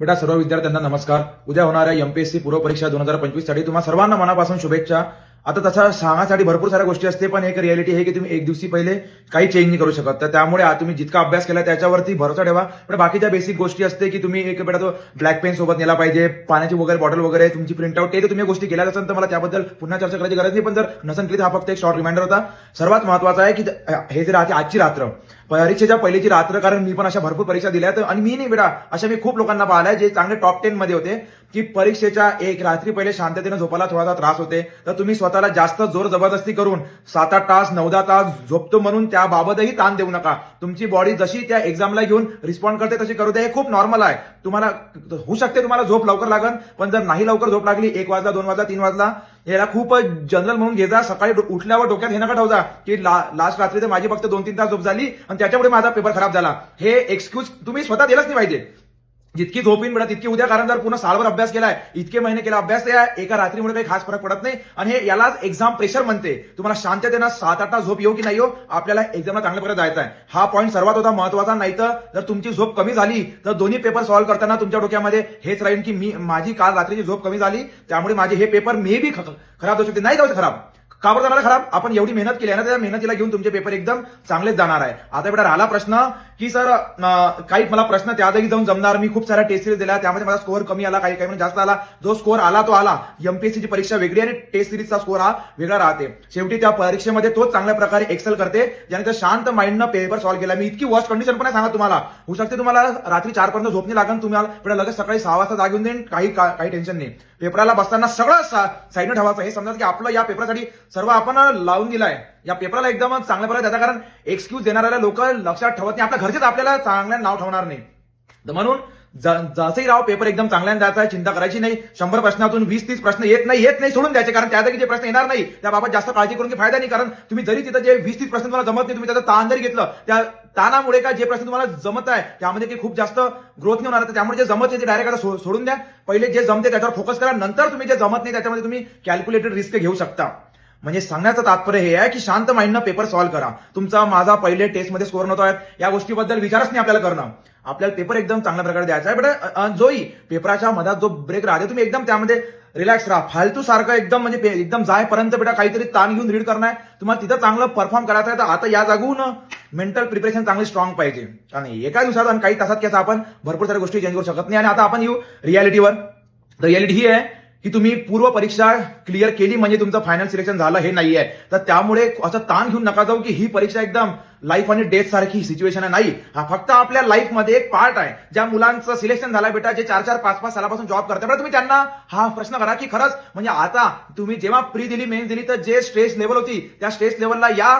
बेटा सर्व विद्यार्थ्यांना नमस्कार. उद्या होणाऱ्या एमपीएससी पूर्व परीक्षा दोन हजार पंचवीससाठी तुम्हाला सर्वांना मनापासून शुभेच्छा. आता तसा सांगण्यासाठी भरपूर साऱ्या गोष्टी असते पण एक रियालिटी आहे की तुम्ही एक दिवशी पहिले काही चेंज नाही करू शकत. तर त्यामुळे तुम्ही जितका अभ्यास केला त्याच्यावरती भरोसा ठेवा. पण बाकीच्या बेसिक गोष्टी असते की तुम्ही एक बेटा तो ब्लॅक पेन सोबत नेला पाहिजे पाण्याची वगैरे बॉटल वगैरे तुमची प्रिंटआउट ते तुम्ही गोष्टी केल्या असेल तर मला त्याबद्दल पुन्हा चर्चा करायची गरज नाही पण जर नसन केली तर हा फक्त एक शॉर्ट रिमाइंडर होता. सर्वात महत्त्वाचा आहे की हे जे राहते आजची रात्र परीक्षेच्या पहिलीची रात्र कारण मी पण अशा भरपूर परीक्षा दिल्या तर आणि मी नाही बेटा अशा मी खूप लोकांना पाहिलंय जे चांगले टॉप टेन मध्ये होते की परीक्षेच्या एक रात्री पहिले शांततेने झोपायला थोडासा त्रास होते. तर तुम्ही स्वतःला जास्त जोर जबरदस्ती करून सात आठ तास नऊ दहा तास झोपतो म्हणून त्याबाबतही ताण देऊ नका. तुमची बॉडी जशी त्या एक्झामला घेऊन रिस्पॉन्ड करते तशी करू दे. हे खूप नॉर्मल आहे. तुम्हाला होऊ शकते तुम्हाला झोप लवकर लागन पण जर नाही लवकर झोप लागली एक वाजला दोन वाजला तीन वाजला याला खूप जनरल म्हणून घेजा सकाळी उठल्यावर डोक्यात हे नका ठेवजा की लास्ट रात्री तर माझी फक्त दोन तीन तास झोप झाली आणि त्याच्यामुळे माझा पेपर खराब झाला. हे एक्सक्यूज तुम्ही स्वतः दिलंच नाही पाहिजे. जितकी झोप येईन मिळत तितकी उद्या कारण जर पूर्ण सालभर अभ्यास केलाय इतके महिने केला अभ्यास त्या एका रात्रीमुळे काही खास फरक पडत नाही. आणि हे यालाच एक्झाम प्रेशर म्हणते. तुम्हाला शांततेनं सात आठ तास झोप येऊ की नाही येऊ आपल्याला एक्झामला चांगल्या प्रकारे जायचं आहे. हा पॉईंट सर्वात होता महत्त्वाचा नाही तर जर तुमची झोप कमी झाली तर दोन्ही पेपर सॉल्व्ह करताना तुमच्या डोक्यामध्ये हेच राहील की मी माझी काल रात्रीची झोप कमी झाली त्यामुळे माझे हे पेपर मे बी खराब होऊ शकते. नाही जाऊ खराब. का बरं जाणार खराब? आपण एवढी मेहनत केली आहे ना त्या मेहनतीला घेऊन तुमचे पेपर एकदम चांगलेच जाणार आहे. आता बेटा राहिला प्रश्न की सर काही मला प्रश्न त्या जाऊन जमणार. मी खूप साऱ्या टेस्ट सिरीज दिल्या. त्यामध्ये माझा स्कोअर कमी आला काही काही म्हणजे जास्त आला. जो स्कोअर आला तो आला. एमपीएससीची परीक्षा वेगळी आणि टेस्ट सिरीजचा स्कोअर हा वेगळा राहते. शेवटी त्या परीक्षेमध्ये तोच चांगल्या प्रकारे एक्सेल करते. ज्याने तर शांत माइंडनं पेपर सॉल्व्ह केला. मी इतकी वर्स्ट कंडिशन पण आहे सांगा तुम्हाला. होऊ शकते तुम्हाला रात्री चार पर्यंत झोप नाही तुम्हाला पण लगेच सकाळी सहा वाजता जागून देईन काही का- काही टेन्शन नाही. पेपराला बसताना सगळं साईडनं ठेवायचं. हे समजा की आपलं या पेपरसाठी सर्व आपण लावून दिलाय. या पेपरला एकदम चांगल्या प्रकारे त्याचा कारण एक्सक्यूज देणाऱ्या लोक लक्षात ठेवत नाही. आपल्या घरचेच आपल्याला चांगल्या नाव ठेवणार नाही. तर म्हणून जसंही राव पेपर एकदम चांगल्याने द्यायचा आहे चिंता करायची नाही. शंभर प्रश्नातून वीस तीस प्रश्न येत नाही येत नाही सोडून द्यायचे कारण त्या जागी जे प्रश्न येणार नाही त्याबाबत जास्त काळजी करून की फायदा नाही कारण तुम्ही जरी तिथं जे वीस तीस प्रश्न तुम्हाला जमत नाही तुम्ही त्याचा ताण जरी घेतलं त्या ताणामुळे का जे प्रश्न तुम्हाला जमत आहे त्यामध्ये की खूप जास्त ग्रोथ नाही होणार. त्यामुळे जे जमत नाही ते डायरेक्ट आता सोडून द्या. पहिले जे जमते त्याच्यावर फोकस करा. नंतर तुम्ही जे जमत नाही त्याच्यामध्ये तुम्ही कॅल्क्युलेटेड रिस्क घेऊ शकता. म्हणजे सांगण्याचं तात्पर्य हे आहे की शांत माइंडनं पेपर सॉल्व्ह करा. तुमचा माझा पहिले टेस्टमध्ये स्कोर नव्हता या गोष्टीबद्दल विचारच नाही आपल्याला करणं. आपल्याला पेपर एकदम चांगल्या प्रकारे द्यायचा आहे. बट जोही पेपराच्या मधात जो ब्रेक राहते तुम्ही एकदम त्यामध्ये रिलॅक्स राहा. फालतू सारखं एकदम म्हणजे एकदम जायपर्यंत बेटा काहीतरी ताण घेऊन रीड करणार आहे. तुम्हाला तिथं चांगलं परफॉर्म करायचं आहे तर आता या जागून मेंटल प्रिपरेशन चांगली स्ट्रॉंग पाहिजे. आणि एका दिवसात आणि काही तासात कसं आपण भरपूर साऱ्या गोष्टी चेंज करू शकत नाही. आणि आता आपण येऊ रियालिटीवर तर रियालिटी ही आहे की तुम्ही पूर्व परीक्षा क्लिअर केली म्हणजे तुमचं फायनल सिलेक्शन झालं हे नाहीये. तर त्यामुळे असं ताण घेऊन नका जाऊ की ही परीक्षा एकदम लाईफ आणि डेथ सारखी सिच्युएशन आहे. नाही. हा फक्त आपल्या लाईफमध्ये एक पार्ट आहे. ज्या मुलांचं सिलेक्शन झालं बेटा जे चार चार पाच पाच सालापासून जॉब करतात. बरं तुम्ही त्यांना हा प्रश्न करा की खरंच म्हणजे आता तुम्ही जेव्हा प्री दिली मेन्स दिली तर जे स्ट्रेस लेवल होती त्या स्ट्रेस लेवलला या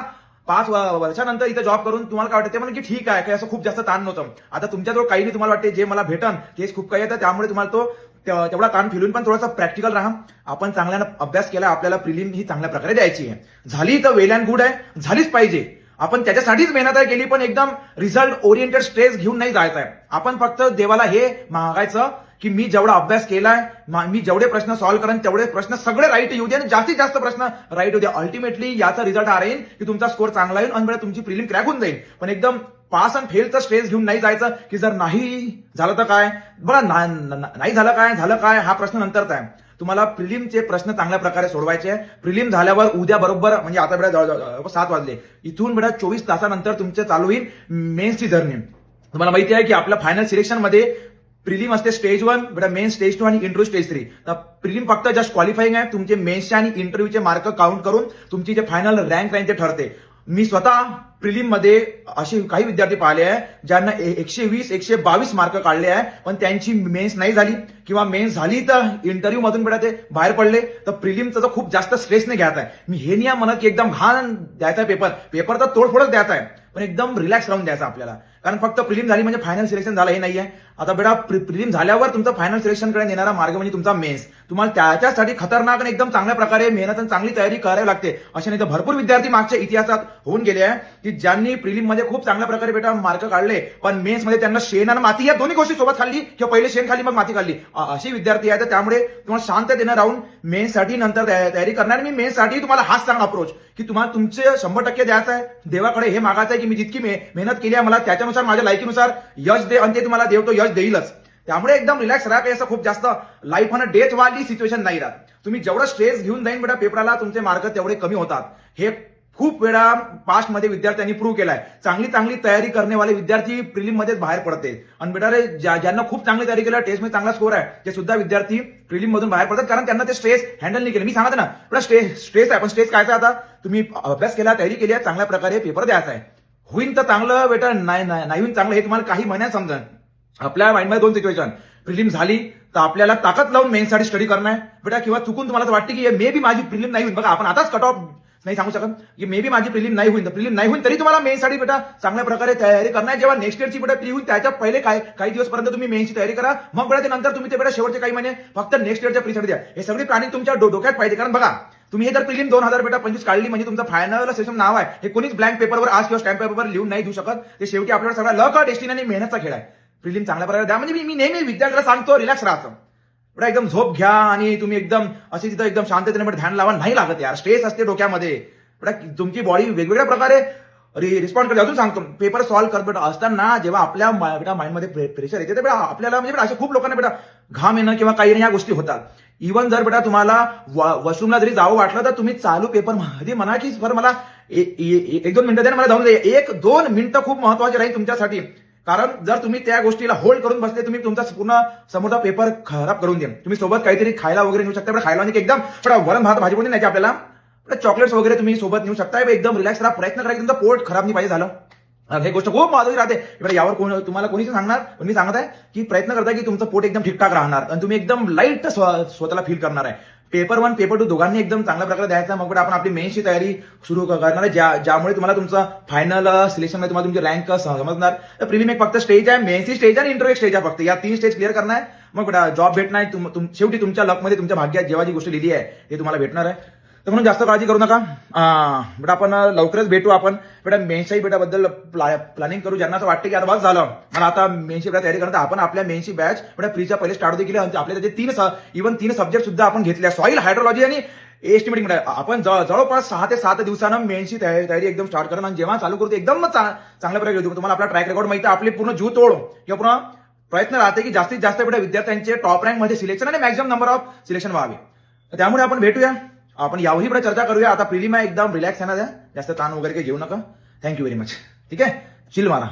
पाच वर्षानंतर इथं जॉब करून तुम्हाला काय वाटतं? ते म्हणजे की ठीक आहे. काही असं खूप जास्त ताण नव्हतं. आता तुमच्याजवळ काही नाही तुम्हाला वाटते जे मला भेटन तेच खूप काही येतं त्यामुळे तुम्हाला तो तेवढा कान फिरून पण थोडासा प्रॅक्टिकल राहा. आपण चांगल्यानं अभ्यास केला आपल्याला प्रिलिम ही चांगल्या प्रकारे द्यायची आहे. झाली तर वेल अँड गुड आहे झालीच पाहिजे. आपण त्याच्यासाठीच मेहनत आहे केली पण एकदम रिझल्ट ओरिएंटेड स्ट्रेस घेऊन नाही जायचं आहे. आपण फक्त देवाला हे मागायचं की मी जेवढा अभ्यास केलाय मी जेवढे प्रश्न सॉल्व्ह करेन तेवढे प्रश्न सगळे राईट येऊ दे आणि जास्तीत जास्त प्रश्न राईट होऊ द्या अल्टिमेटली याचा रिझल्ट हा राहील की तुमचा स्कोर चांगला येईल आणि तुमची प्रिलिम क्रॅक होऊन जाईल. पण एकदम पास आणि फेलचा स्ट्रेस घेऊन नाही जायचं की जर नाही झालं तर काय? बघा नाही झालं काय झालं काय हा प्रश्न नंतरचा आहे. तुम्हाला प्रिलिमचे प्रश्न चांगल्या प्रकारे सोडवायचे आहे. प्रिलिम झाल्यावर उद्या बरोबर म्हणजे आता बेटा सात वाजले. इथून बेटा चोवीस तासानंतर तुमचे चालू होईल मेन्सची जर्नी तुम्हाला माहिती आहे की आपल्या फायनल सिलेक्शनमध्ये प्रिलिम असते स्टेज वन बेटा मेन स्टेज टू आणि इंटरव्ह्यू स्टेज थ्री तर प्रिलिम फक्त जस्ट क्वालिफाईंग आहे. तुमचे मेन्सचे आणि इंटरव्ह्यूचे मार्क काउंट करून तुमची जे फायनल रँक राहील ते ठरते. मी स्वतः प्रिलिममध्ये असे काही विद्यार्थी पाहिले आहे ज्यांना एकशे वीस एकशे बावीस मार्क काढले आहे पण त्यांची मेन्स नाही झाली. किंवा मेन्स झाली तर इंटरव्ह्यू मधून बेटा ते बाहेर पडले. तर प्रिलिमचा तर खूप जास्त स्ट्रेस नाही घ्यायचा आहे. मी हे नाही म्हणत की एकदम घाण द्यायचा आहे पेपर पेपर तर तोडफोडच द्यायचा आहे. पण एकदम रिलॅक्स राहून द्यायचा आपल्याला. कारण फक्त प्रिलिम झाली म्हणजे फायनल सिलेक्शन झालं हे आहे आता बेटा प्रिलिम झाल्यावर तुमचं फायनल सिलेक्शनकडे नेणारा मार्ग म्हणजे तुमचा मेन्स. तुम्हाला त्याच्यासाठी खतरनाक आणि एकदम चांगल्या प्रकारे मेहनत आणि चांगली तयारी करावी लागते. असे नाही तर भरपूर विद्यार्थी मागच्या इतिहासात होऊन गेले आहे की ज्यांनी प्रिलिममध्ये खूप चांगल्या प्रकारे बेटा मार्क काढले पण मेन्समध्ये त्यांना शेण आणि माती या दोन्ही गोष्टी सोबत खाल्ली किंवा पहिले शेण खाली मग माती खाल्ली. अशी विद्यार्थी आहे तर त्यामुळे तुम्हाला शांत देणं राहून मेन्ससाठी नंतर तयारी करणार. मी मेन्ससाठी तुम्हाला हाच चांगला अप्रोच की तुम्हाला तुमचे शंभर टक्के द्यायचं आहे. देवाकडे हे मागायचं आहे की मी जितकी मे- मेहनत केली आहे मला त्याच्यानुसार माझ्या लायकीनुसार यश दे आणि ते तुम्हाला देवतो यश यश देईलच. त्यामुळे एकदम रिलॅक्स राहा असं खूप जास्त लाईफ आणि डेथ वाली सिच्युएशन नाही राहत. तुम्ही जेवढं स्ट्रेस घेऊन जाईन बेटा पेपराला तुमचे मार्क तेवढे कमी होतात. हे खूप वेळा पास्टमध्ये विद्यार्थ्यांनी प्रूव्ह केलाय. चांगली चांगली तयारी करण्यावाले विद्यार्थी प्रिलिम मध्येच बाहेर पडते. आणि बेटा रे ज्यांना खूप चांगली तयारी केली टेस्टमध्ये चांगला स्कोर आहे ते सुद्धा विद्यार्थी प्रिलिम मधून बाहेर पडतात. कारण त्यांना ते स्ट्रेस हँडल नाही केलं. मी सांगत ना बेटा स्ट्रेस स्ट्रेस आहे. पण स्ट्रेस काय आता? तुम्ही अभ्यास केला तयारी केली आहे चांगल्या प्रकारे पेपर द्यायचा आहे. होईन तर चांगलं बेटा. नाही नाही होईन चांगलं हे तुम्हाला काही महिन्यात समजा आपल्या माइंडमध्ये दोन सिच्युएशन प्रिलिम झाली तर आपल्याला ताकद लावून मेन्ससाठी स्टडी करणं आहे. बेटा किंवा चुकून तुम्हाला वाटते की मे बी माझी प्रिलिम नाही होईल. बघा आपण आताच कट ऑफ नाही सांगू शकत की मे बी माझी प्रिलिम नाही होईल. प्रिलिम नाही होईल तरी तुम्हाला मेन्ससाठी बेटा चांगल्या प्रकारे तयारी करणं आहे. जेव्हा नेक्स्ट इयरची बेटा प्री होईल त्याच्या पहिले काय काही दिवसपर्यंत तुम्ही मेन्सची तयारी करा. मग बेटा ते नंतर तुम्ही ते बेटा शेवटचे काही महिने फक्त नेक्स्ट इयरच्या प्रीसाठी द्या. हे सगळी प्लॅनिंग तुमच्या डोक्यात पाहिजे. कारण बघा तुम्ही हे जर प्रिलिम दोन हजार बेटा पंचवीस काढली म्हणजे तुमचं फायनल सेशन नाव आहे. हे कोणीच ब्लँक पेपरवर आज किंवा स्टॅम्प पेपरवर लिहून नाही देऊ शकत. ते शेवटी आपल्याला सगळा लक डेस्टिनी आणि मेहनतचा खेळ आहे. प्रिलिम चांगल्या प्रकारे द्या. म्हणजे मी- मी नेहमी विद्यार्थ्याला सांगतो रिलॅक्स राहतो. एवढा एकदम झोप घ्या आणि तुम्ही एकदम अशी तिथं एकदम शांततेने बेटा ध्यान लावा. नाही लागत यार. स्ट्रेस असते डोक्यामध्ये. एवढा तुमची बॉडी वेगवेगळ्या प्रकारे रिस्पॉन्ड करते. अजून सांगतो. पेपर सॉल्व्ह करत बेटा असताना जेव्हा आपल्या बेटा माइंडमध्ये प्रेशर येते बेटा आपल्याला म्हणजे बेटा अशा खूप लोकांना बेटा घाम येणं किंवा काही नाही या गोष्टी होतात. इव्हन जर बेटा तुम्हाला वॉशरूमला जरी जावं वाटलं तर तुम्ही चालू पेपरमध्ये म्हणा की बरं मला एक दोन मिनिटं द्या मला जाऊन एक दोन मिनिटं खूप महत्त्वाचे राहील तुमच्यासाठी. कारण जर तुम्ही त्या गोष्टीला होल्ड करून बसले तुम्ही तुमचा पूर्ण समोरचा पेपर खराब करून द्या तुम्ही सोबत काहीतरी खायला वगैरे नेऊ शकता पण खायला म्हणजे एकदम थोडा वरण भात भाजी पण नाही का आपल्याला? चॉकलेट्स वगैरे तुम्ही सोबत नेऊ शकता. एकदम रिलॅक्स राहा प्रयत्न करा तुमचं पोट खराब नाही पाहिजे झालं. हे गोष्ट खूप महत्वाची राहते. यावर कोण तुम्हाला कोणीच सांगणार पण मी सांगत आहे की प्रयत्न करता की तुमचं पोट एकदम ठीकठाक राहणार. आणि तुम्ही एकदम लाइट स्वतःला फील करणार आहे. पेपर वन पेपर टू दोघांनी एकदम चांगल्या प्रकारे द्यायचा. मग आपण आपली मेन्सची तयारी सुरू करणार आहे. ज्या ज्यामुळे तुम्हाला तुमचं फायनल सिलेक्शन uh, मध्ये तुम्हाला तुमची रँक uh, समजणार. तर प्रिलिम एक फक्त स्टेज आहे. मेन्सची स्टेज आणि इंटरव्ह्यू स्टेज आहे फक्त. या तीन स्टेज क्लिअर करणार आहे. मग जॉब uh, भेटणार आहे. तुम- तुम- शेवटी तुमच्या लकमध्ये तुमच्या भाग्यात जेव्हा जी गोष्ट लिहिली आहे ते तुम्हाला भेटणार आहे. तर म्हणून जास्त काळजी करू नका. बट बेटा आपण लवकरच भेटू आपण. बेटा मेनशाही बेटाबद्दल प्लॅनिंग करू. ज्यांना असं वाटतं की आता झालं. मला आता मेनशी बेटा तयारी करता आपण आपल्या मेनशी बॅच बेटा फ्रीच्या पहिले स्टार्ट होती केली आणि त्याचे तीन इव्हन तीन सब्जेक्ट सुद्धा आपण घेतले सॉईल हायड्रोलॉजी आणि एस्टिमेटिंग आपण जवळपास सहा ते सात दिवसानं मेनची तयारी तयारी एकदम स्टार्ट करणं आणि जेव्हा चालू करू ते एकदम चांगल्या प्रकारे घेऊ. तुम्हाला आपला ट्रॅक रेकॉर्ड माहिती आपली पूर्ण जीव तोड किंवा पूर्ण प्रयत्न राहते की जास्तीत जास्त बेटा विद्यार्थ्यांचे टॉप रँकमध्ये सिलेक्शन आणि मॅक्झिमम नंबर ऑफ सिलेक्शन व्हावे. त्यामुळे आपण भेटूया. आपण यावरही पुढे चर्चा करूया. आता प्रिलिमा एकदम रिलॅक्स आहे ना द्या जास्त ताण वगैरे काही घेऊ नका. थँक्यू व्हेरी मच ठीक आहे? चिल मारा.